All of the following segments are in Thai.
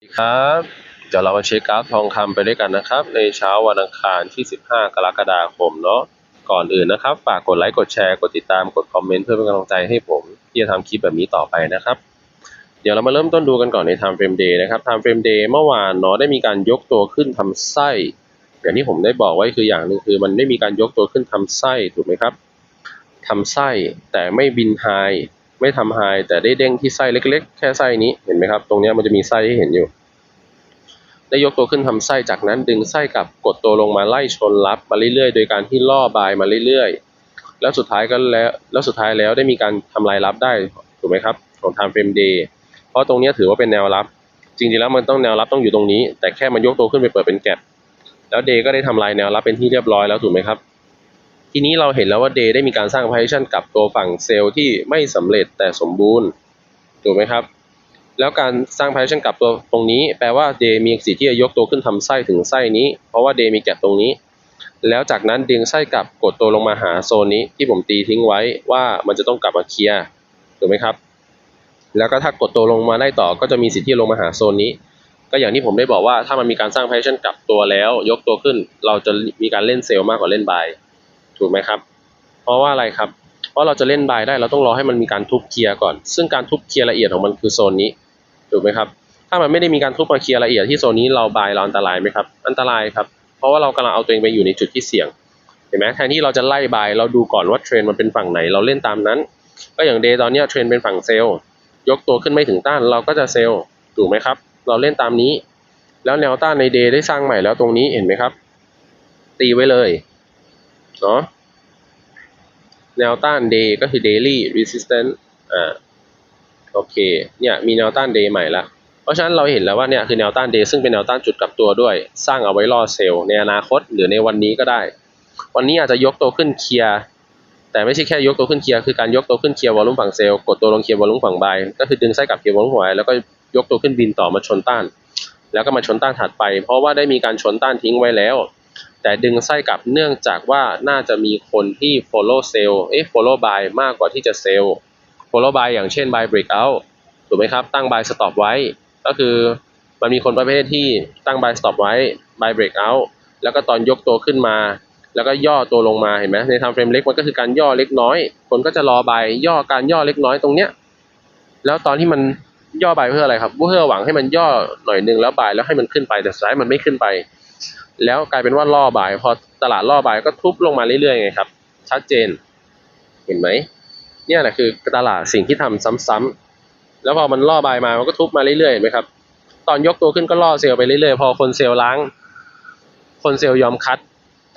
สวัสดีครับเดี๋ยวเรามาเช็คกราฟทองคำไปด้วยกันนะครับ ในเช้าวันอังคารที่ 15 กรกฎาคมเนาะก่อนอื่นนะครับ ฝากกดไลค์กดแชร์กดติดตามกดคอมเมนต์เพื่อเป็นกำลังใจให้ผมที่จะทำคลิปแบบนี้ต่อไปนะครับ เดี๋ยวเรามาเริ่มต้นดูกันก่อนใน time frame day นะครับ time frame day เมื่อวานเนาะได้มีการยกตัวขึ้นทำไส้ อย่างที่ผมได้บอกไว้คืออย่างหนึ่งคือ มันได้มีการยกตัวขึ้นทำไส้ถูกไหมครับทำไส้แต่ไม่บินไฮ ไม่ทำไฮแต่ได้เด้งที่ไส้เล็ก ๆ แค่ไส้นี้เห็นไหมครับ ตรงนี้มันจะมีไส้ให้เห็นอยู่ ได้ยกตัวขึ้นทำไส้จากนั้นดึงไส้กลับกดตัวลงมาไล่ชนรับมาเรื่อยๆ โดยการที่ล่อบายมาเรื่อยๆ แล้วสุดท้ายก็แล้วแล้วสุดท้ายแล้วได้มีการทำลายรับได้ถูกไหมครับของ time frame day เพราะตรงนี้ถือว่าเป็นแนวรับ จริงๆแล้วมันต้องแนวรับต้องอยู่ตรงนี้ แต่แค่มันยกตัวขึ้นไปเปิดเป็นแกลบแล้วเดย์ก็ได้ทำลายแนวรับเป็นที่เรียบร้อยแล้วถูกไหมครับ ทีนี้เราเห็นแล้วว่าเดย์ได้มีการสร้าง position กับตัวฝั่งเซลล์ที่ไม่สำเร็จแต่สมบูรณ์ถูกไหมครับ แล้วการสร้าง position กลับตัวตรงนี้ แปลว่าเดย์มีสิทธิ์ที่จะยกตัวขึ้นทำไส้ถึงไส้นี้ เพราะว่าเดย์มีแกลบตรงนี้ แล้วจากนั้นดึงไส้กลับกดตัวลงมาหาโซนนี้ที่ผมตีทิ้งไว้ว่ามันจะต้องกลับมาเคลียร์ถูกไหมครับ แล้วก็ถ้ากดตัวลงมาได้ต่อก็จะมีสิทธิ์ที่ลงมาหาโซนนี้ก็อย่างที่ผมได้บอกว่าถ้ามันมีการสร้าง position กลับตัวแล้ว ยกตัวขึ้น เราจะมีการเล่นเซลล์มากกว่าเล่นบาย ถูกไหมครับ เพราะว่าอะไรครับ เพราะเราจะเล่นบายได้เราต้องรอให้มันมีการทุบเคลียร์ก่อน ซึ่งการทุบเคลียร์ละเอียดของมันคือโซนนี้ถูกไหมครับ ถ้ามันไม่ได้มีการทุบมาเคลียร์ละเอียดที่โซนนี้เราบายเราอันตรายไหมครับ อันตรายครับ เพราะว่าเรากำลังเอาตัวเองไปอยู่ในจุดที่เสี่ยงเห็นไหมแทนที่เราจะไล่บายเราดูก่อนว่าเทรนด์มันเป็นฝั่งไหนเราเล่นตามนั้น ก็อย่างเดย์ตอนเนี้ยเทรนด์เป็นฝั่งเซลล์ยกตัวขึ้นไม่ถึงต้านเราก็จะเซลล์ถูกไหมครับ เราเล่นตามนี้ แล้วแนวต้านในเดย์ได้สร้างใหม่แล้วตรงนี้เห็นไหมครับ ตีไว้เลย เนาะแนวต้าน day ก็คือ daily resistance อ่าโอเคเนี่ยมีแนวต้าน day ใหม่ละเพราะฉะนั้นเราเห็นแล้วว่าเนี่ยคือแนวต้าน day ซึ่งเป็นแนวต้านจุดกลับตัวด้วย สร้างเอาไว้ล่อเซลล์ในอนาคตหรือในวันนี้ก็ได้ วันนี้อาจจะยกตัวขึ้นเคลียร์แต่ไม่ใช่แค่ยกตัวขึ้นเคลียร์คือการยกตัวขึ้นเคลียร์วอลุ่มฝั่งเซลล์กดตัวลงเคลียร์วอลุ่มฝั่งบายก็คือดึงไส้กลับเคลียร์วอลุ่มหัวแล้วก็ยกตัวขึ้นบินต่อมาชนต้าน แล้วก็มาชนต้านถัดไป เพราะว่าได้มีการชนต้านทิ้งไว้แล้ว แต่ดึงไส้กลับเนื่องจากว่าน่าจะมีคนที่ follow sell เอ๊ะ follow buy มากกว่าที่จะ sell follow buy อย่างเช่น buy breakout ถูกไหมครับ ตั้ง buy stop ไว้ ก็คือมันมีคนประเภทที่ตั้ง buy stop ไว้ buy breakout แล้วก็ตอนยกตัวขึ้นมา แล้วก็ย่อตัวลงมาเห็นไหมใน time frame เล็กมันก็คือการย่อเล็กน้อย คนก็จะรอ buy ย่อการย่อเล็กน้อยตรงเนี้ยแล้วตอนที่มันย่อ buy เพื่ออะไรครับเพื่อหวังให้มันย่อหน่อยนึงแล้ว buy แล้วให้มันขึ้นไปแต่สุดท้ายมันไม่ขึ้นไป แล้วกลายเป็นว่าล่อบ่าย พอตลาดล่อบ่ายก็ทุบลงมาเรื่อยๆไงครับ ชัดเจน เห็นไหม เนี่ยแหละคือตลาดสิ่งที่ทำซ้ำๆแล้วพอมันล่อบ่ายมามันก็ทุบมาเรื่อยๆเห็นไหมครับ ตอนยกตัวขึ้นก็ล่อเซลล์ไปเรื่อยๆ พอคนเซลล์ล้าง คนเซลล์ยอมคัด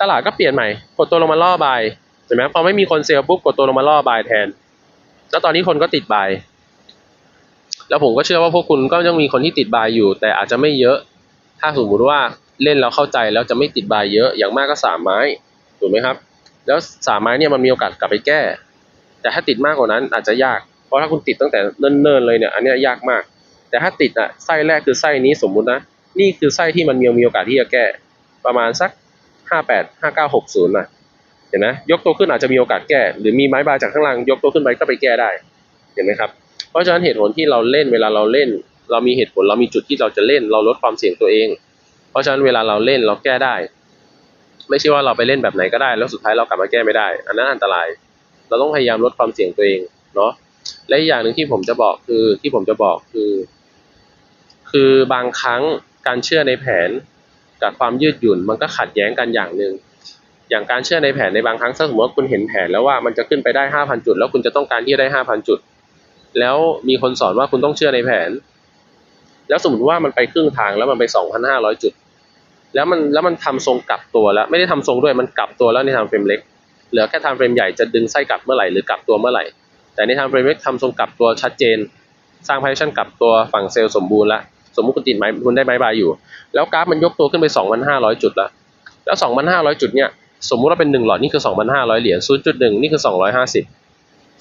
ตลาดก็เปลี่ยนใหม่ กดตัวลงมาล่อบ่ายเห็นไหมพอไม่มีคนเซลล์ปุ๊บกดตัวลงมาล่อบ่ายแทน แล้วตอนนี้คนก็ติดบ่ายแล้วผมก็เชื่อว่าพวกคุณก็ยังมีคนที่ติดบายอยู่ แต่อาจจะไม่เยอะ ถ้าสมมติว่า เล่นแล้วเข้าใจแล้วจะไม่ติดบายเยอะอย่างมากก็สามไม้ถูกไหมครับ แล้วสามไม้เนี่ยมันมีโอกาสกลับไปแก้ แต่ถ้าติดมากกว่านั้นอาจจะยาก เพราะถ้าคุณติดตั้งแต่เนิ่นๆเลยเนี่ยอันนี้ยากมาก แต่ถ้าติดอะไส้แรกคือไส้นี้สมมุตินะนี่คือไส้ที่มันมีมีโอกาสที่จะแก้ ประมาณสักห้าแปดห้าเก้าหกศูนย์นะเห็นไหมยกตัวขึ้นอาจจะมีโอกาสแก้ หรือมีไม้บาจากข้างล่างยกตัวขึ้นไปก็ไปแก้ได้เห็นไหมครับเพราะฉะนั้นเหตุผลที่เราเล่นเวลาเราเล่น เรามีเหตุผลเรามีจุดที่เราจะเล่น เราลดความเสี่ยงตัวเอง เพราะฉะนั้นเวลาเราเล่นเราแก้ได้ ไม่ใช่ว่าเราไปเล่นแบบไหนก็ได้ แล้วสุดท้ายเรากลับมาแก้ไม่ได้ อันนั้นอันตราย เราต้องพยายามลดความเสี่ยงตัวเองเนาะและอีกอย่างหนึ่งที่ผมจะบอกคือที่ผมจะบอกคือ คือบางครั้งการเชื่อในแผนกับความยืดหยุ่นมันก็ขัดแย้งกันอย่างหนึ่งอย่างการเชื่อในแผนในบางครั้งถ้าสมมติว่าคุณเห็นแผนแล้วว่ามันจะขึ้นไปได้ห้าพันจุด แล้วคุณจะต้องการที่จะได้ห้าพันจุด แล้วมีคนสอนว่าคุณต้องเชื่อในแผน แล้วสมมติว่ามันไปครึ่งทางแล้วมันไปสองพันห้าร้อยจุด แล้วมันแล้วมันทำทรงกลับตัวแล้ว ไม่ได้ทำทรงด้วยมันกลับตัวแล้วในทางเฟรมเล็ก เหลือแค่ทางเฟรมใหญ่จะดึงไส้กลับเมื่อไหร่หรือกลับตัวเมื่อไหร่ แต่ในทางเฟรมเล็กทำทรงกลับตัวชัดเจน สร้างพาร์ชั่นกลับตัวฝั่งเซลล์สมบูรณ์ล้วสมมุติคุณติดไม้คุณได้ไม้บายอยู่ แล้วกราฟมันยกตัวขึ้นไปสองพันห้าร้อยจุดล้วแล้วสองพันห้าร้อยจุดเนี่ยสมมุติว่าเป็นหนึ่งหลอดนี่คือสองพันห้าร้อยเหรียญศูนย์จุดหนึ่งนี่คือสองร้อยห้าสิบ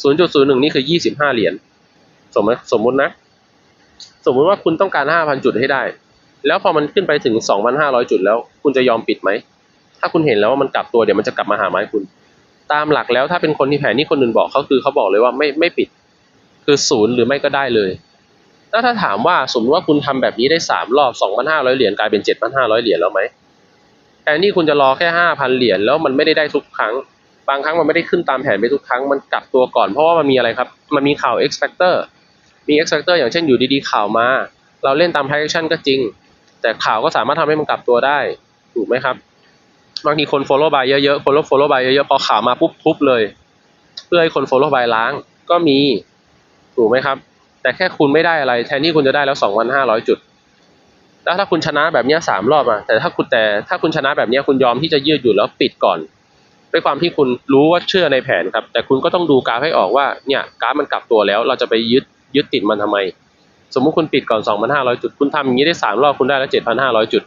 ศูนย์จุดศูนย์หนึ่งนี่คือยี่สิบห้าเหรียญสมมติสมมุตินะ สมมุติว่าคุณต้องการ 5,000 จุดให้ได้ แล้วพอมันขึ้นไปถึง 2,500 จุดแล้ว คุณจะยอมปิดไหม ถ้าคุณเห็นแล้วว่ามันกลับตัวเดี๋ยวมันจะกลับมาหาไม้คุณ ตามหลักแล้วถ้าเป็นคนที่แผนที่คนอื่นบอกเขาคือเขาบอกเลยว่าไม่ไม่ปิด คือศูนย์หรือไม่ก็ได้เลยแล้วถ้าถามว่าสมมติว่าคุณทำแบบนี้ได้สามรอบสองพันห้าร้อยเหรียญกลายเป็นเจ็ดพันห้าร้อยเหรียญแล้วไหมแทนที่คุณจะรอแค่ห้าพันเหรียญแล้วมันไม่ได้ได้ทุกครั้ง บางครั้งมันไม่ได้ขึ้นตามแผนไปทุกครั้งมันกลับตัวก่อนเพราะว่ามันมีอะไรครับ มันมีข่าว X factor มี X factor อย่างเช่นอยู่ดีๆข่าวมา เราเล่นตาม price action ก็จริง แต่ข่าวก็สามารถทำให้มันกลับตัวได้ถูกไหมครับบางทีคน follow by เยอะๆ follow follow by เยอะๆ พอข่าวมาปุ๊บทุบเลย เพื่อให้คน follow by ล้างก็มีถูกไหมครับ แต่แค่คุณไม่ได้อะไรแทนที่คุณจะได้แล้ว2,500จุด แล้วถ้าคุณชนะแบบนี้สามรอบอะแต่ถ้าคุณแต่ถ้าคุณชนะแบบนี้คุณยอมที่จะยืดหยุ่นแล้วปิดก่อนด้วยความที่คุณรู้ว่าเชื่อในแผนครับ แต่คุณก็ต้องดูกราฟให้ออกว่าเนี่ยกราฟมันกลับตัวแล้ว เราจะไปยึดยึดติดมันทำไม สมมุติคุณปิดก่อน 2,500 จุด คุณทำอย่างนี้ได้สามรอบคุณได้แล้ว 7,500 จุด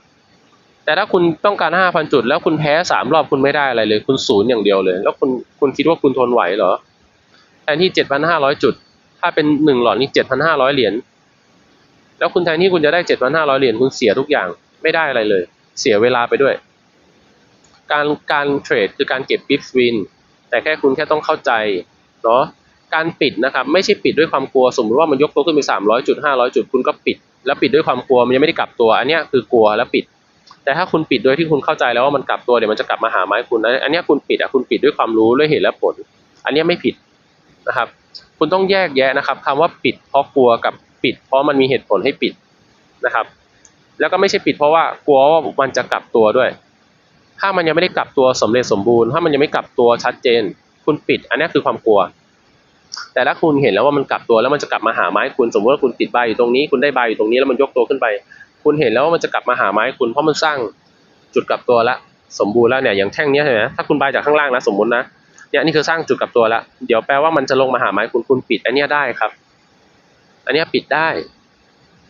แต่ถ้าคุณต้องการ 5,000 จุด แล้วคุณแพ้สามรอบคุณไม่ได้อะไรเลย คุณศูนย์อย่างเดียวเลย แล้วคุณคุณคิดว่าคุณทนไหวเหรอแทนที่ 7,500 จุด ถ้าเป็นหนึ่งหลอดนี่ 7,500 เหรียญแล้วคุณแทนที่คุณจะได้ 7,500 เหรียญคุณเสียทุกอย่างไม่ได้อะไรเลย เสียเวลาไปด้วย การการเทรดคือการเก็บบิฟวินแต่แค่คุณแค่ต้องเข้าใจเนาะ การปิดนะครับไม่ใช่ปิดด้วยความกลัวสมมติว่ามันยกตัวขึ้นไป300จุด500 จุดคุณก็ปิด แล้วปิดด้วยความกลัวมันยังไม่ได้กลับตัว อันนี้คือกลัวแล้วปิด แต่ถ้าคุณปิดโดยที่คุณเข้าใจแล้วว่ามันกลับตัวเดี๋ยวมันจะกลับมาหาไม้คุณนะอันนี้คุณปิดอะคุณปิดด้วยความรู้ด้วยเหตุและผล อันนี้ไม่ผิดนะครับ คุณต้องแยกแยะนะครับคำว่าปิดเพราะกลัวกับปิด เพราะมันมีเหตุผลให้ปิดนะครับ แล้วก็ไม่ใช่ปิดเพราะว่ากลัวว่ามันจะกลับตัวด้วย ถ้ามันยังไม่ได้กลับตัวสมเร็จสมบูรณ์ ถ้ามันยังไม่กลับตัวชัดเจน คุณปิด อันนี้คือความกลัว แต่ถ้าคุณเห็นแล้วว่ามันกลับตัวแล้วมันจะกลับมาหาไม้คุณสมมติว่าคุณติดใบอยู่ตรงนี้คุณได้ใบอยู่ตรงนี้แล้วมันยกตัวขึ้นไป คุณเห็นแล้วว่ามันจะกลับมาหาไม้คุณเพราะมันสร้างจุดกลับตัวละสมบูรณ์แล้วเนี่ยอย่างแท่งนี้เห็นไหมถ้าคุณใบจากข้างล่างนะสมมตินะเนี่ยนี่คือสร้างจุดกลับตัวแล้วเดี๋ยวแปลว่ามันจะลงมาหาไม้คุณคุณปิดอันนี้ได้ครับ อันนี้ปิดได้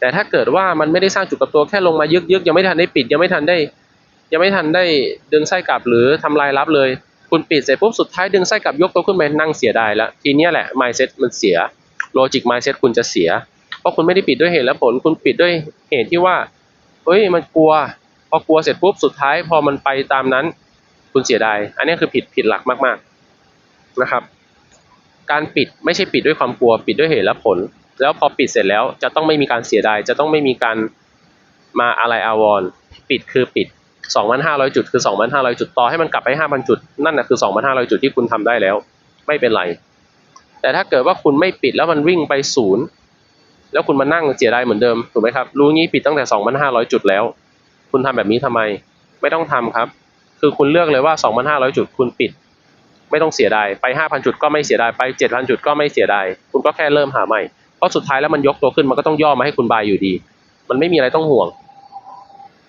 แต่ถ้าเกิดว่ามันไม่ได้สร้างจุดกลับตัวแค่ลงมายึกยึกๆยังไม่ทันได้ปิดยังไม่ทันได้ ยังไม่ทันได้ดึงไส้กลับหรือทำลายรับเลย คุณปิดเสร็จปุ๊บสุดท้ายดึงไส้กลับยกตัวขึ้นไปนั่งเสียดายแล้วทีนี้แหละ mindset มันเสีย logic mindset คุณจะเสีย เพราะคุณไม่ได้ปิดด้วยเหตุและผล คุณปิดด้วยเหตุที่ว่าเฮ้ยมันกลัว พอกลัวเสร็จปุ๊บสุดท้ายพอมันไปตามนั้น คุณเสียดาย อันนี้คือผิดผิดหลักมากๆนะครับ การปิดไม่ใช่ปิดด้วยความกลัว ปิดด้วยเหตุและผล แล้วพอปิดเสร็จแล้วจะต้องไม่มีการเสียดาย จะต้องไม่มีการมาอะไรอาวรณ์ปิดคือปิด 2,500 จุดคือ 2,500 จุดต่อให้มันกลับไป 5,000 จุด นั่นนะคือ 2,500 จุดที่คุณทำได้แล้ว ไม่เป็นไร แต่ถ้าเกิดว่าคุณไม่ปิดแล้วมันวิ่งไปศูนย์แล้วคุณมานั่งเสียดายเหมือนเดิมถูกไหมครับรู้งี้ปิดตั้งแต่ 2,500 จุดแล้ว คุณทำแบบนี้ทำไม ไม่ต้องทำครับ คือคุณเลือกเลยว่า 2,500 จุดคุณปิด ไม่ต้องเสียดายไป 5,000 จุดก็ไม่เสียดายไป 7,000 จุดก็ไม่เสียดายคุณก็แค่เริ่มหาใหม่เพราะสุดท้ายแล้วมันยกตัวขึ้นมันก็ต้องย่อมาให้คุณบายอยู่ดี มันไม่มีอะไรต้องห่วง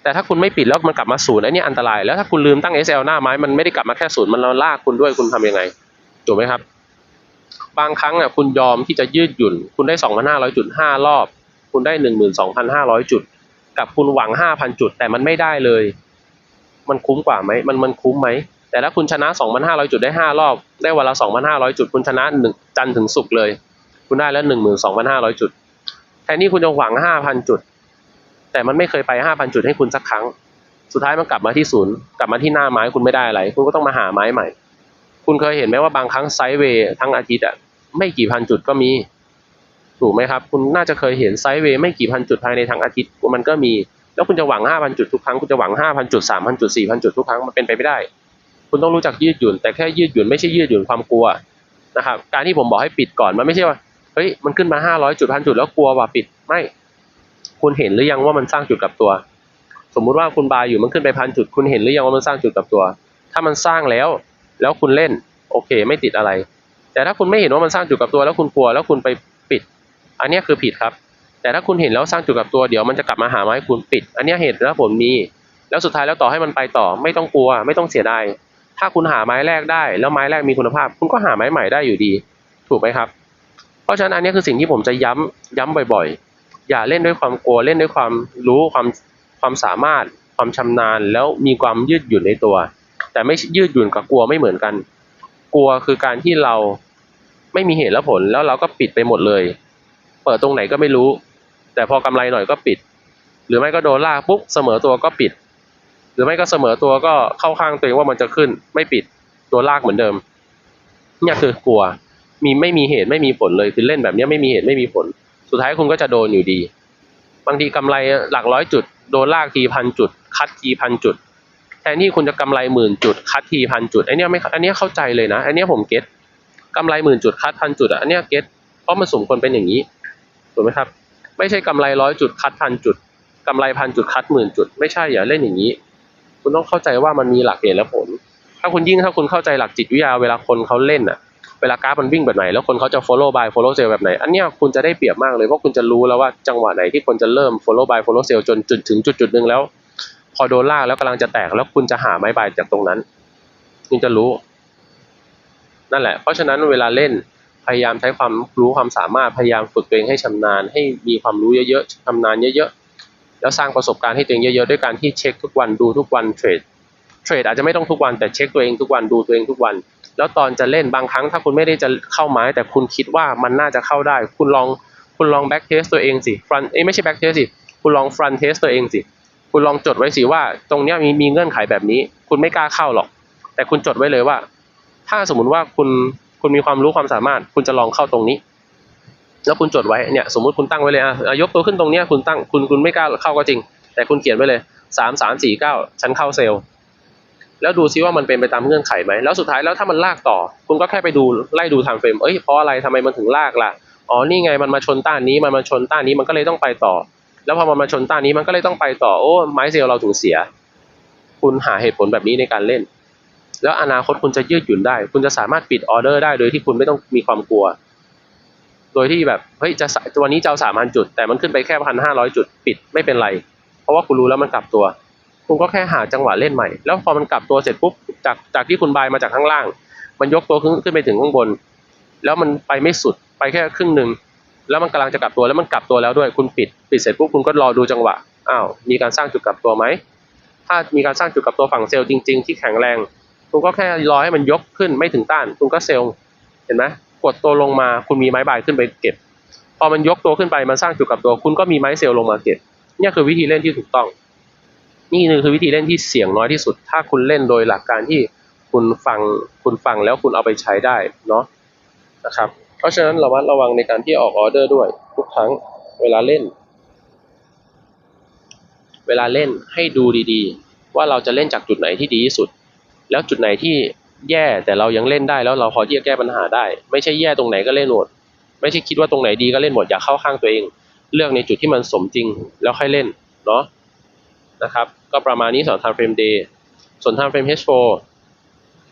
แต่ถ้าคุณไม่ปิดแล้วมันกลับมาศูนย์อันนี้อันตราย แล้วถ้าคุณลืมตั้ง SL หน้าไม้มันไม่ได้กลับมาแค่ศูนย์มันลากคุณด้วยคุณทำยังไงถูกไหมครับ บางครั้งอะคุณยอมที่จะยืดหยุ่น คุณได้2,500จุด5รอบ คุณได้ 12,500 จุด กับคุณหวัง 5,000 จุด แต่มันไม่ได้เลย มันคุ้มกว่าไหมมันมันคุ้มไหมแต่ถ้าคุณชนะ 2,500 จุดได้ 5 รอบ ได้วันละ 2,500 จุด คุณชนะหนึ่งจันถึงศุกเลย คุณได้แล้ว 12,500 จุดแทนที่คุณจะหวัง 5,000 จุด แต่มันไม่เคยไป 5,000 จุดให้คุณสักครั้ง สุดท้ายมันกลับมาที่ศูนย์กลับมาที่หน้าไม้คุณไม่ได้อะไร คุณก็ต้องมาหาไม้ใหม่ คุณเคยเห็นไหมว่าบางครั้งไซด์เวย์ทั้งอาทิตย์อะไม่กี่พันจุดก็มี ถูกไหมครับ คุณน่าจะเคยเห็นไซด์เวย์ไม่กี่พันจุดภายในทั้งอาทิตย์มันก็มี แล้วคุณจะหวัง 5,000 จุดทุกครั้งคุณจะหวัง 5,000 จุด 3,000 จุด 4,000 จุดทุกครั้งมันเป็นไปไม่ได้ คุณต้องรู้จักยืดหยุ่น แต่แค่ยืดหยุ่นไม่ใช่ยืดหยุ่นความกลัวนะครับการที่ผมบอกให้ปิดก่อนมันไม่ใช่ว่าเฮ้ยมันขึ้นมา 500 จุดพันจุดแล้วกลัวว่าปิดไม่ คุณเห็นหรือยังว่ามันสร้างจุดกลับตัว สมมุติว่าคุณบายอยู่มันขึ้นไปพันจุด คุณเห็นหรือยังว่ามันสร้างจุดกลับตัว ถ้ามันสร้างแล้ว แล้วคุณเล่น โอเค ไม่ติดอะไร แต่ถ้าคุณไม่เห็นว่ามันสร้างจุดกลับตัว แล้วคุณกลัวแล้วคุณไปปิด อันนี้คือผิดครับ แต่ถ้าคุณเห็นแล้วสร้างจุดกลับตัวเดี๋ยวมันจะกลับมาหาไม้คุณปิด อันนี้เหตุและผลมีแล้วสุดท้ายแล้วต่อให้มันไปต่อ ไม่ต้องกลัว ไม่ต้องเสียดายถ้าคุณหาไม้แรกได้ แล้วไม้แรกมีคุณภาพ คุณก็หาไม้ใหม่ได้อยู่ดี ถูกไหมครับ เพราะฉะนั้นอันนี้คือสิ่งที่ผมจะย้ำย้ำบ่อยๆ อย่าเล่นด้วยความกลัวเล่นด้วยความรู้ความความสามารถความชำนาญ แล้วมีความยืดหยุ่นในตัว แต่ไม่ยืดหยุ่นกับกลัวไม่เหมือนกัน กลัวคือการที่เราไม่มีเหตุและผลแล้วเราก็ปิดไปหมดเลย เปิดตรงไหนก็ไม่รู้ แต่พอกำไรหน่อยก็ปิด หรือไม่ก็โดนลากปุ๊บเสมอตัวก็ปิด หรือไม่ก็เสมอตัวก็เข้าข้างตัวเองว่ามันจะขึ้น ไม่ปิดตัวลากเหมือนเดิมนี่คือกลัวมีไม่มีเหตุไม่มีผลเลยคือเล่นแบบนี้ไม่มีเหตุไม่มีผล สุดท้ายคุณก็จะโดนอยู่ดี บางทีกำไรหลักร้อยจุด โดนลากทีพันจุด คัดทีพันจุด แทนที่คุณจะกำไรหมื่นจุด คัดทีพันจุดไอเนี้ยไม่อันเนี้ยเข้าใจเลยนะอันเนี้ยผมเก็ตกำไรหมื่นจุดคัดพันจุดอะอันเนี้ยเก็ตเพราะมันสมควรเป็นอย่างนี้ถูกไหมครับ ไม่ใช่กำไรร้อยจุดคัดพันจุดกำไรพันจุดคัดหมื่นจุด ไม่ใช่อย่าเล่นอย่างนี้ คุณต้องเข้าใจว่ามันมีหลักเหตุและผล ถ้าคุณยิ่งถ้าคุณเข้าใจหลักจิตวิทยาเวลาคนเขาเล่นอะ เวลากราฟมันวิ่งแบบไหน แล้วคนเขาจะ follow buy follow sell แบบไหน อันเนี้ยคุณจะได้เปรียบมากเลย เพราะคุณจะรู้แล้วว่าจังหวะไหนที่คนจะเริ่ม follow buy follow sell จนจุดถึงจุดจุดหนึ่งแล้ว พอโดนลากแล้วกำลังจะแตก แล้วคุณจะหาไม้บายจากตรงนั้น คุณจะรู้ นั่นแหละ เพราะฉะนั้นเวลาเล่นพยายามใช้ความรู้ความสามารถพยายามฝึกตัวเองให้ชำนาญ ให้มีความรู้เยอะๆชำนาญเยอะๆแล้วสร้างประสบการณ์ให้ตัวเองเยอะๆด้วยการที่เช็คทุกวันดูทุกวันเทรดเทรดอาจจะไม่ต้องทุกวันแต่เช็คตัวเองทุกวันดูตัวเองทุกวัน แล้วตอนจะเล่นบางครั้งถ้าคุณไม่ได้จะเข้าไม้ แต่คุณคิดว่ามันน่าจะเข้าได้ คุณลองคุณลองแบ็กเทสตัวเองสิฟรันเอ้ไม่ใช่แบ็กเทสสิคุณลองฟรันเทสตัวเองสิคุณลองจดไว้สิว่า ตรงเนี้ยมีมีเงื่อนไขแบบนี้ คุณไม่กล้าเข้าหรอก แต่คุณจดไว้เลยว่า ถ้าสมมติว่าคุณคุณมีความรู้ความสามารถ คุณจะลองเข้าตรงนี้ แล้วคุณจดไว้เนี่ยสมมติคุณตั้งไว้เลยอะอะยกตัวขึ้นตรงเนี้ยคุณตั้งคุณคุณไม่กล้าเข้าก็จริง แต่คุณเขียนไว้เลยสามสามสี่เก้าฉันเข้าเซลล์ แล้วดูซิว่ามันเป็นไปตามเงื่อนไขไหมแล้วสุดท้ายแล้วถ้ามันลากต่อ คุณก็แค่ไปดูไล่ดูทางเฟรมเอ้ยเพราะอะไรทำไมมันถึงลากล่ะอ๋อนี่ไงมันมาชนต้านนี้มันมาชนต้านนี้มันก็เลยต้องไปต่อ แล้วพอมันมาชนต้านนี้มันก็เลยต้องไปต่อโอ้ไม้เซลเราถึงเสีย คุณหาเหตุผลแบบนี้ในการเล่น แล้วอนาคตคุณจะยืดหยุ่นได้ คุณจะสามารถปิดออเดอร์ได้โดยที่คุณไม่ต้องมีความกลัว โดยที่แบบเฮ้ยจะสตัวนี้จะเอาสามพันจุด แต่มันขึ้นไปแค่พันห้าร้อยจุดปิดไม่เป็นไร เพราะว่าคุณรู้แล้วมันกลับตัว คุณก็แค่หาจังหวะเล่นใหม่ แล้วพอมันกลับตัวเสร็จปุ๊บจากจากที่คุณบายมาจากข้างล่าง มันยกตัวขึ้นขึ้นไปถึงข้างบน แล้วมันไปไม่สุดไปแค่ครึ่งหนึ่งแล้วมันกำลังจะกลับตัวแล้วมันกลับตัวแล้วด้วยคุณปิด ปิดเสร็จปุ๊บคุณก็รอดูจังหวะอ้าวมีการสร้างจุดกลับตัวไหมถ้ามีการสร้างจุดกลับตัวฝั่งเซลล์จริง ๆ ที่แข็งแรง คุณก็แค่รอให้มันยกขึ้นไม่ถึงต้าน คุณก็เซลล์เห็นไหมกดตัวลงมาคุณมีไม้บายขึ้นไปเก็บ พอมันยกตัวขึ้นไปมันสร้างจุดกลับตัว คุณก็มีไม้เซลล์ลงมาเก็บนี่คือวิธีเล่นที่ถูกต้อง นี่คือวิธีเล่นที่เสี่ยงน้อยที่สุด ถ้าคุณเล่นโดยหลักการที่คุณฟังคุณฟังแล้วคุณเอาไปใช้ได้เนาะนะครับ เพราะฉะนั้นระมัดระวังในการที่ออกออเดอร์ด้วยทุกครั้งเวลาเล่น เวลาเล่นให้ดูดีๆ ว่าเราจะเล่นจากจุดไหนที่ดีที่สุด แล้วจุดไหนที่แย่แต่เรายังเล่นได้แล้วเราพอที่จะแก้ปัญหาได้ ไม่ใช่แย่ตรงไหนก็เล่นหมด ไม่ใช่คิดว่าตรงไหนดีก็เล่นหมดอย่าเข้าข้างตัวเอง เลือกในจุดที่มันสมจริงแล้วค่อยเล่นเนาะ นะครับ ก็ประมาณนี้สำหรับ time frame day ส่วน time frame H4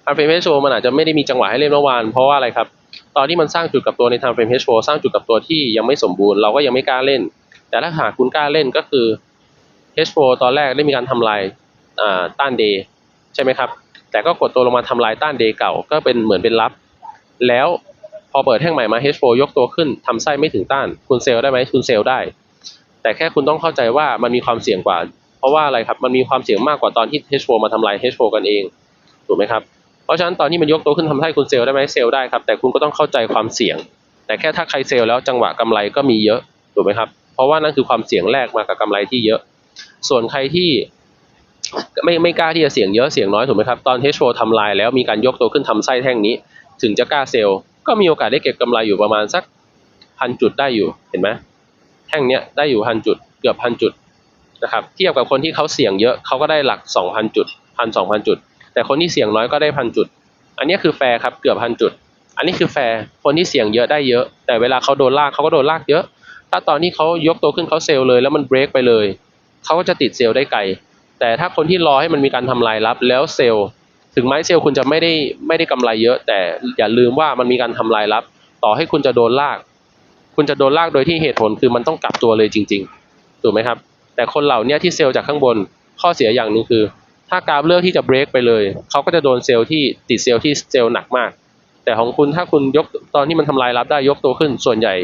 time frame H4 มันอาจจะไม่ได้มีจังหวะให้เล่นเมื่อวาน เพราะว่าอะไรครับ ตอนที่มันสร้างจุดกับตัวใน time frame H4 สร้างจุดกับตัวที่ยังไม่สมบูรณ์เราก็ยังไม่กล้าเล่น แต่ถ้าหากคุณกล้าเล่นก็คือ H4 ตอนแรกได้มีการทำลายต้าน day ใช่ไหมครับ แต่ก็กดตัวลงมาทำลายต้าน day เก่าก็เป็นเหมือนเป็นรับ แล้วพอเปิดแท่งใหม่มา H4 ยกตัวขึ้นทำไส้ไม่ถึงต้าน คุณเซลได้ไหมคุณเซลได้แต่แค่คุณต้องเข้าใจว่ามันมีความเสี่ยงกว่า ราะว่าอะไรครับ มันมีความเสี่ยงมากกว่าตอนที่ H4 มาทำลาย H4 กันเองถูกไหมครับ เพราะฉะนั้นตอนที่มันยกตัวขึ้นทำให้คุณเซลล์ได้ไหมเซลล์ได้ครับ แต่คุณก็ต้องเข้าใจความเสี่ยง แต่แค่ถ้าใครเซลล์แล้วจังหวะกำไรก็มีเยอะถูกไหมครับ เพราะว่านั่นคือความเสี่ยงแรกมากับกำไรที่เยอะ ส่วนใครที่ไม่ไม่กล้าที่จะเสี่ยงเยอะเสี่ยงน้อยถูกไหมครับ ตอน H4 ทำลายแล้วมีการยกตัวขึ้นทำไส้แท่งนี้ ถึงจะกล้าเซลล์ก็มีโอกาสได้เก็บกำไรอยู่ประมาณสักพันจุดได้อยู่เห็นไหมแท่งเนี้ยได้อยู่พันจุดเกือบพันจุด นะครับเทียบกับคนที่เขาเสี่ยงเยอะเขาก็ได้หลัก 2,000 จุดพันสองพันจุด แต่คนที่เสี่ยงน้อยก็ได้พันจุด อันนี้คือแฟร์ครับเกือบพันจุด อันนี้คือแฟร์คนที่เสี่ยงเยอะได้เยอะ แต่เวลาเขาโดนลากเขาก็โดนลากเยอะ ถ้าตอนที่เขายกตัวขึ้นเขาเซลล์เลย แล้วมันเบรกไปเลยเขาก็จะติดเซลล์ได้ไกล แต่ถ้าคนที่รอให้มันมีการทำลายรับแล้วเซลล์ ถึงไม้เซลล์คุณจะไม่ได้ไม่ได้กำไรเยอะ แต่อย่าลืมว่ามันมีการทำลายรับ ต่อให้คุณจะโดนลาก คุณจะโดนลากโดยที่เหตุผลคือมันต้องกลับตัวเลยจริง ๆ ถูกไหมครับ แต่คนเหล่าเนี้ยที่เซลล์จากข้างบนข้อเสียอย่างหนึ่งคือ ถ้ากราฟเลือกที่จะเบรกไปเลย เขาก็จะโดนเซลล์ที่ติดเซลล์ที่เซลล์หนักมาก แต่ของคุณถ้าคุณยกตอนที่มันทำลายรับได้ยกตัวขึ้นส่วนใหญ่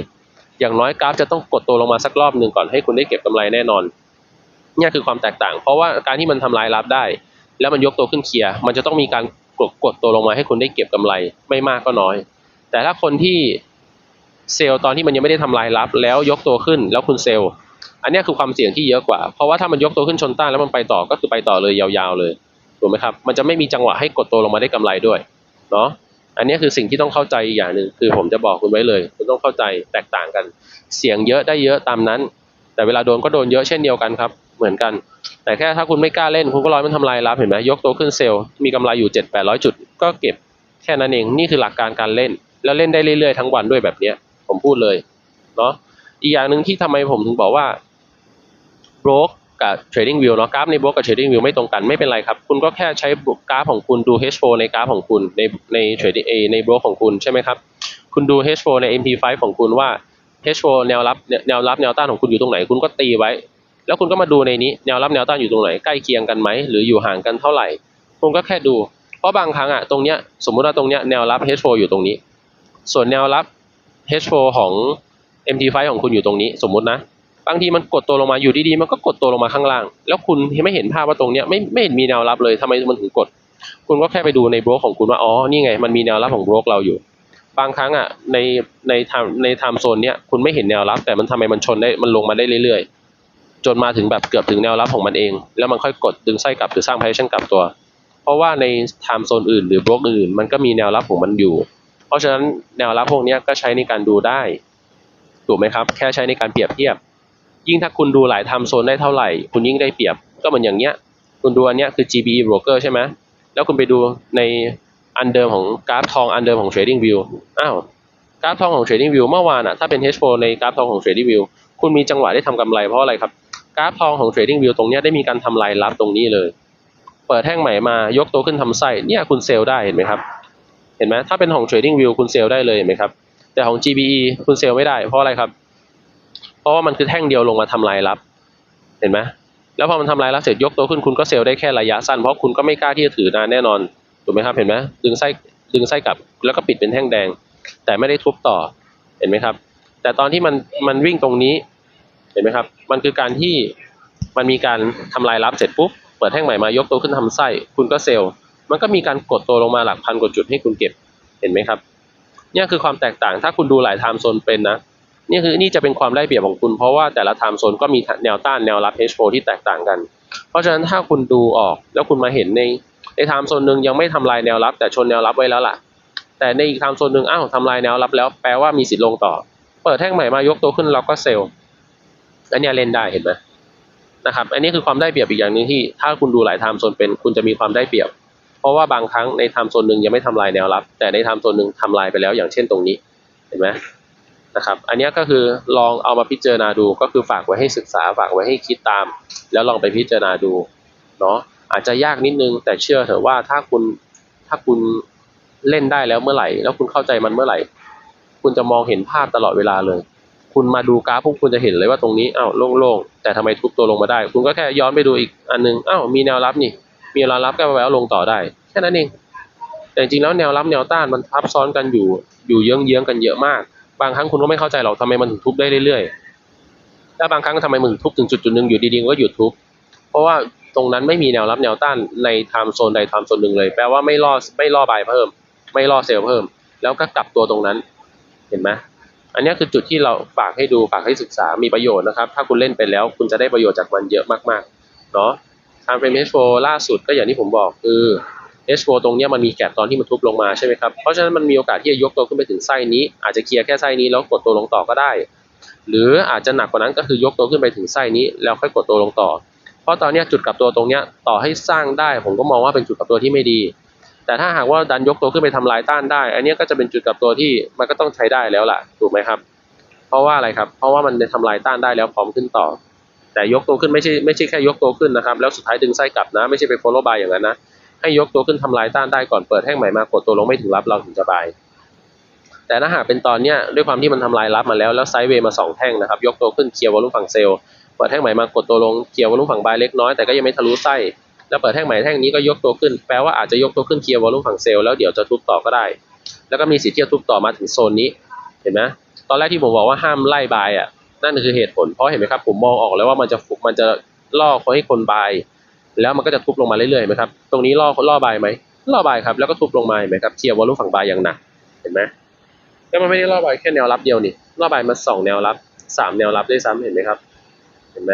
อย่างน้อยกราฟจะต้องกดตัวลงมาสักรอบหนึ่งก่อนให้คุณได้เก็บกำไรแน่นอนนี่คือความแตกต่าง เพราะว่าการที่มันทำลายรับได้ แล้วมันยกตัวขึ้นเคลียร์มันจะต้องมีการกดกดตัวลงมาให้คุณได้เก็บกำไรไม่มากก็น้อย แต่ถ้าคนที่เซลล์ตอนที่มันยังไม่ได้ทำลายรับแล้วยกตัวขึ้นแล้วคุณเซลล์ อันนี้คือความเสี่ยงที่เยอะกว่า เพราะว่าถ้ามันยกตัวขึ้นชนต้านแล้วมันไปต่อก็คือไปต่อเลยยาวๆเลยถูกไหมครับ มันจะไม่มีจังหวะให้กดตัวลงมาได้กำไรด้วยเนาะอันนี้คือสิ่งที่ต้องเข้าใจอีกอย่างหนึ่งคือผมจะบอกคุณไว้เลย คุณต้องเข้าใจแตกต่างกัน เสียงเยอะได้เยอะตามนั้น แต่เวลาโดนก็โดนเยอะเช่นเดียวกันครับเหมือนกัน แต่แค่ถ้าคุณไม่กล้าเล่นคุณก็รอให้มันทำลายรับเห็นไหมยกตัวขึ้นเซลล์มีกำไรอยู่เจ็ดแปดร้อยจุด ก็เก็บแค่นั้นเองนี่คือหลักการการเล่น แล้วเล่นได้เรื่อยๆทั้งวันด้วยแบบเนี้ยผมพูดเลยเนาะอีกอย่างหนึ่งที่ทำไมผมถึงบอกว่า บรกกับ trading view เนาะกราฟในโบรกกับ trading view ไม่ตรงกันไม่เป็นไรครับ คุณก็แค่ใช้กราฟของคุณดู H4 ในกราฟของคุณในใน trading A ในโบรกของคุณใช่ไหมครับ คุณดู H4 ใน MP5 ของคุณว่า H4 แนวรับแนวรับแนวต้านของคุณอยู่ตรงไหน คุณก็ตีไว้ แล้วคุณก็มาดูในนี้แนวรับแนวต้านอยู่ตรงไหนใกล้เคียงกันไหมหรืออยู่ห่างกันเท่าไหร่ คุณก็แค่ดู เพราะบางครั้งอะตรงเนี้ยสมมุติว่าตรงเนี้ยแนวรับ H4 อยู่ตรงนี้ ส่วนแนวรับ H4 ของ MT5 ของคุณอยู่ตรงนี้สมมุตินะ บางทีมันกดตัวลงมาอยู่ดีๆมันก็กดตัวลงมาข้างล่าง แล้วคุณไม่เห็นภาพว่าตรงเนี้ยไม่ไม่เห็นมีแนวรับเลยทำไมมันถึงกด คุณก็แค่ไปดูในบล็อกของคุณว่าอ๋อนี่ไง มันมีแนวรับของบล็อกเราอยู่ บางครั้งอะในในไทม์ในไทม์โซนเนี้ยคุณไม่เห็นแนวรับ แต่มันทำไมมันชนได้มันลงมาได้เรื่อยๆ จนมาถึงแบบเกือบถึงแนวรับของมันเอง แล้วมันค่อยกดดึงไส้กลับหรือสร้าง position กลับตัว เพราะว่าในไทม์โซนอื่นหรือบล็อกอื่นมันก็มีแนวรับของมันอยู่ เพราะฉะนั้นแนวรับพวกนี้ก็ใช้ในการดูได้ถูกไหมครับ แค่ใช้ในการเปรียบเทียบ ยิ่งถ้าคุณดูหลายไทม์โซนได้เท่าไหร่ คุณยิ่งได้เปรียบก็เหมือนอย่างเนี้ย คุณดูอันเนี้ยคือ GBE broker ใช่ไหมแล้วคุณไปดูในอันเดิมของกราฟทองอันเดิมของ Trading View อ้าวกราฟทองของ Trading View เมื่อวานอะถ้าเป็น H4 ในกราฟทองของ Trading View คุณมีจังหวะได้ทำกำไรเพราะอะไรครับกราฟทองของ Trading View ตรงเนี้ยได้มีการทำลายรับตรงนี้เลย เปิดแท่งใหม่มายกตัวขึ้นทำไส้เนี่ยคุณเซลล์ได้เห็นไหมครับ เห็นไหมถ้าเป็นของ Trading View คุณเซลล์ได้เลยเห็นไหมครับ แต่ของ GBE คุณเซลล์ไม่ได้เพราะอะไรครับ เพราะว่ามันคือแท่งเดียวลงมาทำลายรับ เห็นไหมแล้วพอมันทำลายรับเสร็จยกตัวขึ้นคุณก็เซลล์ได้แค่ระยะสั้นเพราะคุณก็ไม่กล้าที่จะถือนานแน่นอนถูกไหมครับเห็นไหมดึงไส้ดึงไส้กลับแล้วก็ปิดเป็นแท่งแดง แต่ไม่ได้ทุบต่อเห็นไหมครับ แต่ตอนที่มันมันวิ่งตรงนี้เห็นไหมครับ มันคือการที่มันมีการทำลายรับเสร็จปุ๊บเปิดแท่งใหม่มายกตัวขึ้นทำไส้ คุณก็เซลล์ มันก็มีการกดตัวลงมาหลักพันกว่าจุดให้คุณเก็บเห็นไหมครับเนี่ยคือความแตกต่างถ้าคุณดูหลายไทม์โซนเป็นนะ นี่คือนี่จะเป็นความได้เปรียบของคุณ เพราะว่าแต่ละไทม์โซนก็มีแนวต้านแนวรับ H4 ที่แตกต่างกัน เพราะฉะนั้นถ้าคุณดูออกแล้วคุณมาเห็นในในไทม์โซนหนึ่งยังไม่ทำลายแนวรับ แต่ชนแนวรับไว้แล้วล่ะ แต่ในอีกไทม์โซนหนึ่งอ้าวทำลายแนวรับแล้วแปลว่ามีสิทธิ์ลงต่อ เปิดแท่งใหม่มายกตัวขึ้นเราก็เซลล์อันนี้เล่นได้เห็นไหมนะครับอันนี้คือความได้เปรียบอีกอย่างหนึงที่ถ้าคุณดูหลายไทม์โซนเป็นคุณจะมีความได้เปรียบ เพราะว่าบางครั้งในไทม์โซนหนึ่งยังไม่ทำลายแนวรับ แต่ในไทม์โซนหนึ่งทำลายไปแล้วอย่างเช่นตรงนี้เห็นไหม นะครับ อันนี้ก็คือลองเอามาพิจารณาดู ก็คือฝากไว้ให้ศึกษาฝากไว้ให้คิดตาม แล้วลองไปพิจารณาดูเนาะอาจจะยากนิดนึง แต่เชื่อเถอะว่าถ้าคุณถ้าคุณเล่นได้แล้วเมื่อไหร่ แล้วคุณเข้าใจมันเมื่อไหร่ คุณจะมองเห็นภาพตลอดเวลาเลย คุณมาดูกราฟพวกคุณจะเห็นเลยว่าตรงนี้อ้าวโล่งๆแต่ทำไมทุบตัวลงมาได้ คุณก็แค่ย้อนไปดูอีกอันนึงอ้าวมีแนวรับนี่ มีแนวรับก็แววลงต่อได้แค่นั้นเองแต่จริงๆแล้วแนวรับแนวต้านมันทับซ้อนกันอยู่อยู่เยื้องๆกันเยอะมาก บางครั้งคุณก็ไม่เข้าใจหรอกทำไมมันถึงทุบได้เรื่อยๆแล้วบางครั้งทำไมมันถึงทุบถึงจุดจุดหนึ่งอยู่ดีๆก็หยุดทุบ เพราะว่าตรงนั้นไม่มีแนวรับแนวต้านในไทม์โซนใดไทม์โซนหนึ่งเลย แปลว่าไม่ล่อไม่ล่อบายเพิ่ม ไม่ล่อเซลล์เพิ่ม แล้วก็กลับตัวตรงนั้น เห็นไหมอันนี้คือจุดที่เราฝากให้ดูฝากให้ศึกษามีประโยชน์นะครับ ถ้าคุณเล่นไปแล้วคุณจะได้ประโยชน์จากมันเยอะมากๆ เนาะทางเฟรม H4 ล่าสุดก็อย่างที่ผมบอกคือ H4 ตรงนี้มันมีแกลบตอนที่มันทุบลงมาใช่ไหมครับ เพราะฉะนั้นมันมีโอกาสที่จะยกตัวขึ้นไปถึงไส้นี้ อาจจะเคลียร์แค่ไส้นี้แล้วกดตัวลงต่อก็ได้ หรืออาจจะหนักกว่านั้นก็คือยกตัวขึ้นไปถึงไส้นี้ แล้วค่อยกดตัวลงต่อ เพราะตอนนี้จุดกลับตัวตรงนี้ต่อให้สร้างได้ ผมก็มองว่าเป็นจุดกลับตัวที่ไม่ดี แต่ถ้าหากว่าดันยกตัวขึ้นไปทำลายต้านได้ อันนี้ก็จะเป็นจุดกลับตัวที่มันก็ต้องใช้ได้แล้วล่ะ ถูกไหมครับ เพราะว่าอะไรครับ เพราะว่ามันได้ทำลายต้านได้แล้วพร้อมขึ้นต่อ แต่ยกตัวขึ้นไม่ใช่ไม่ใช่แค่ยกตัวขึ้นนะครับ แล้วสุดท้ายดึงไส้กลับนะ ไม่ใช่ไป follow by อย่างนั้นนะ ให้ยกตัวขึ้นทำลายต้านได้ก่อนเปิดแท่งใหม่มากดตัวลงไม่ถึงรับเราถึงจะบาย แต่ถ้าหากเป็นตอนเนี้ยด้วยความที่มันทำลายรับมาแล้วแล้วไซด์เวย์มาสองแท่งนะครับยกตัวขึ้นเคลียร์วอลุ่มฝั่งเซลล์เปิดแท่งใหม่มากดตัวลงเคลียร์วอลุ่มฝั่งบายเล็กน้อยแต่ก็ยังไม่ทะลุไส้แล้วเปิดแท่งใหม่แท่งนี้ก็ยกตัวขึ้นแปลว่าอาจจะยกตัวขึ้นเคลียร์วอลุ่มฝั่งเซลล์แล้วเดี๋ยวจะทุบต่อก็ได้ แล้วก็มีสิทธิ์ที่จะทุบต่อมาถึงโซนนี้เห็นไหมตอนแรกที่ผมบอกว่าห้ามไล่บายอะนั่นคือเหตุผลเพราะเห็นไหมครับผมมองออกแล้วว่ามันจะมันจะล่อคนให้คนบาย แล้วมันก็จะทุบลงมาเรื่อยๆไหมครับ ตรงนี้ล่อล่อบายไหมล่อบายครับ แล้วก็ทุบลงมาไหมครับ เคลียร์วอลุ่มฝั่งบายอย่างหนัก เห็นไหมแล้วมันไม่ได้ล่อบายแค่แนวรับเดียวนี่ ล่อบายมาสองแนวรับสามแนวรับด้วยซ้ำเห็นไหมครับ เห็นไหม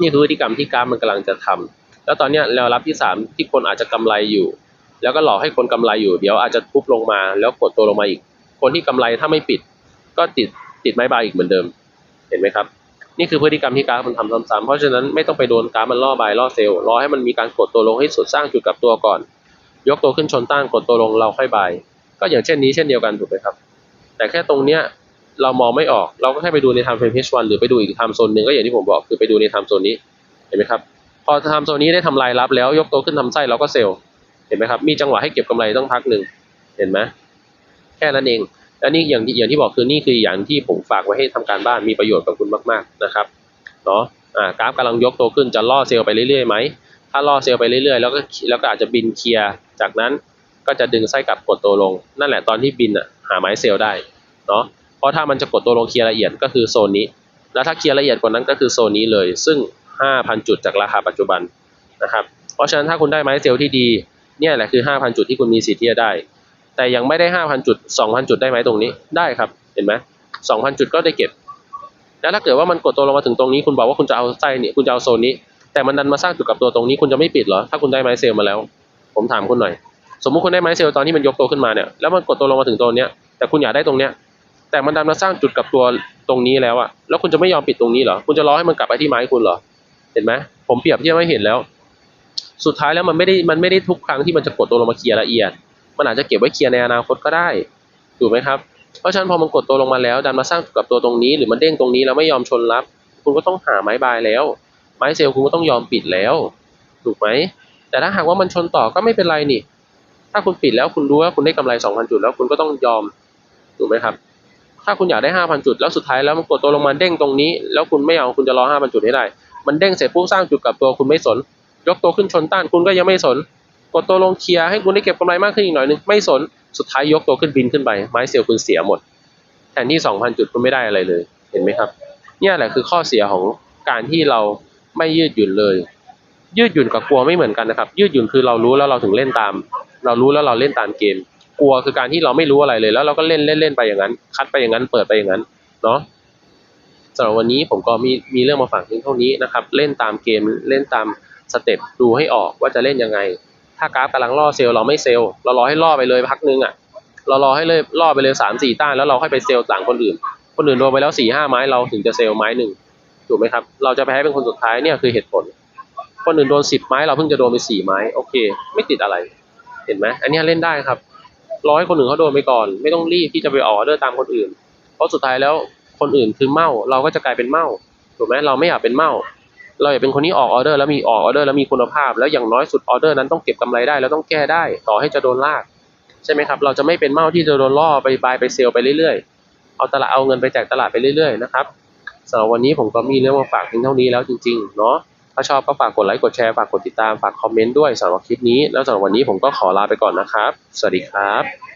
นี่คือพฤติกรรมที่กราฟมันกำลังจะทำแล้วตอนนี้แนวรับที่สามที่คนอาจจะกำไรอยู่ แล้วก็หลอกให้คนกำไรอยู่ เดี๋ยวอาจจะทุบลงมา แล้วกดตัวลงมาอีก คนที่กำไรถ้าไม่ปิด ก็ติดติดไม้บายอีกเหมือนเดิม เห็นไหมครับ นี่คือพฤติกรรมที่กาฟมันทำซ้ำๆเพราะฉะนั้นไม่ต้องไปโดนกาฟมันล่อบายล่อเซลล์รอให้มันมีการกดตัวลงให้สุดสร้างจุดกลับตัวก่อน ยกตัวขึ้นชนต้านกดตัวลงเราค่อยบาย ก็อย่างเช่นนี้เช่นเดียวกันถูกไหมครับ แต่แค่ตรงเนี้ยเรามองไม่ออกเราก็แค่ไปดูใน time frame H1 หรือไปดูอีก time zone หนึ่งก็อย่างที่ผมบอกคือไปดูใน time zone นี้เห็นไหมครับพอ time zone นี้ได้ทำลายรับแล้วยกตัวขึ้นทำไส้เราก็เซลล์เห็นไหมครับมีจังหวะให้เก็บกำไรต้องพักหนึ่งเห็นไหมแค่นั้นเอง และนี่อย่างที่อย่างที่บอกคือนี่คืออย่างที่ผมฝากไว้ให้ทำการบ้านมีประโยชน์กับคุณมากๆนะครับเนาะอ่ากราฟกำลังยกตัวขึ้นจะล่อเซลล์ไปเรื่อยๆไหมถ้าล่อเซลล์ไปเรื่อยๆแล้วก็แล้วก็อาจจะบินเคลียร์จากนั้นก็จะดึงไส้กลับกดตัวลง นั่นแหละตอนที่บินอะหาไม้เซลล์ได้เนาะเพราะถ้ามันจะกดตัวลงเคลียร์ละเอียดก็คือโซนนี้ แล้วถ้าเคลียร์ละเอียดกว่านั้นก็คือโซนนี้เลย ซึ่ง 5,000 จุดจากราคาปัจจุบันนะครับเพราะฉะนั้นถ้าคุณได้ไม้เซลล์ที่ดีเนี่ยแหละคือ 5,000 จุดที่คุณมีสิทธิ์ที่จะได้ แต่ยังไม่ได้5,000จุด2,000จุดได้ไหมตรงนี้ได้ครับ เห็นไหม2,000จุดก็ได้เก็บ แล้วถ้าเกิดว่ามันกดตัวลงมาถึงตรงนี้ คุณบอกว่าคุณจะเอาไส้เนี่ยคุณจะเอาโซนนี้ แต่มันดันมาสร้างจุดกับตัวตรงนี้ คุณจะไม่ปิดเหรอถ้าคุณได้ไม้เซลล์มาแล้ว ผมถามคุณหน่อย สมมุติคุณได้ไม้เซลล์ตอนที่มันยกตัวขึ้นมาเนี่ยแล้วมันกดตัวลงมาถึงตรงเนี้ยแต่คุณอยากได้ตรงเนี้ยแต่มันดันมาสร้างจุดกับตัวตรงนี้แล้วอะแล้วคุณจะไม่ยอมปิดตรงนี้เหรอคุณจะรอให้มันกลับไปที่ไม้คุณเหรอเห็นไหมผมเปรียบเทียบให้เห็นแล้ว สุดท้ายแล้วมันไม่ได้มันไม่ได้ทุกครั้งที่มันจะกดตัวลงมาเคลียร์ละเอียด มันอาจจะเก็บไว้เคลียร์ในอนาคตก็ได้ถูกไหมครับเพราะฉะนั้นพอมันกดตัวลงมาแล้วดันมาสร้างจุดกับตัวตรงนี้หรือมันเด้งตรงนี้แล้วไม่ยอมชนรับ คุณก็ต้องหาไม้บายแล้ว ไม้เซลล์คุณก็ต้องยอมปิดแล้ว ถูกไหมแต่ถ้าหากว่ามันชนต่อก็ไม่เป็นไรนี่ ถ้าคุณปิดแล้วคุณรู้ว่าคุณได้กำไร 2,000 จุด แล้วคุณก็ต้องยอมถูกไหมครับ ถ้าคุณอยากได้ 5,000 จุด แล้วสุดท้ายแล้วมันกดตัวลงมาเด้งตรงนี้ แล้วคุณไม่เอาคุณจะรอ 5,000 จุดให้ได้ มันเด้งเสร็จปุ๊บสร้างจุดกับตัวคุณไม่สน ยกตัวขึ้นชนต้านคุณก็ยังไม่สน กดตัวลงเคลียร์ให้คุณได้เก็บกำไรมากขึ้นอีกหน่อยนึงไม่สนสุดท้ายยกตัวขึ้นบินขึ้นไป ไม้เซลล์คุณเสียหมด แทนที่ 2,000 จุดคุณไม่ได้อะไรเลย เห็นไหมครับ เนี่ยแหละคือข้อเสียของการที่เราไม่ยืดหยุ่นเลย ยืดหยุ่นกับกลัวไม่เหมือนกันนะครับ ยืดหยุ่นคือเรารู้แล้วเราถึงเล่นตาม เรารู้แล้วเราเล่นตามเกม กลัวคือการที่เราไม่รู้อะไรเลย แล้วเราก็เล่นเล่นเล่นไปอย่างนั้น คัดไปอย่างนั้น เปิดไปอย่างนั้น เนาะสำหรับวันนี้ผมก็มีมีเรื่องมาฝากเพียงเท่านี้นะครับ เล่นตามเกม เล่นตามสเต็ป ดูให้ออกว่าจะเล่นยังไง ถ้ากราฟกำลังล่อเซลล์เราไม่เซลล์เรารอให้ล่อไปเลยพักนึงอะ เรารอให้เลยล่อไปเลยสามสี่ต้านแล้วเราค่อยไปเซลล์ต่างคนอื่น คนอื่นโดนไปแล้วสี่ห้าไม้เราถึงจะเซลล์ไม้หนึ่งถูกไหมครับ เราจะแพ้เป็นคนสุดท้ายเนี่ยคือเหตุผล คนอื่นโดนสิบไม้เราเพิ่งจะโดนไปสี่ไม้โอเค ไม่ติดอะไร เห็นไหมอันนี้เล่นได้ครับรอให้คนอื่นเขาโดนไปก่อน ไม่ต้องรีบที่จะไปออเดอร์ตามคนอื่น เพราะสุดท้ายแล้วคนอื่นคือเมาเราก็จะกลายเป็นเมาถูกไหมเราไม่อยากเป็นเมา เราอยากเป็นคนที่ออกออเดอร์แล้วมีออกออเดอร์แล้วมีคุณภาพ แล้วอย่างน้อยสุดออเดอร์นั้นต้องเก็บกำไรได้แล้วต้องแก้ได้ ต่อให้จะโดนลากใช่ไหมครับ เราจะไม่เป็นเมาที่จะโดนล่อไปบายไปเซลไปเรื่อยๆ เอาตลาดเอาเงินไปแจกตลาดไปเรื่อยๆนะครับสำหรับวันนี้ผมก็มีเรื่องมาฝากเพียงเท่านี้แล้วจริงๆเนาะถ้าชอบก็ฝากกดไลค์กดแชร์ฝากกดติดตามฝากคอมเมนต์ด้วยสำหรับคลิปนี้แล้วสำหรับวันนี้ผมก็ขอลาไปก่อนนะครับ สวัสดีครับ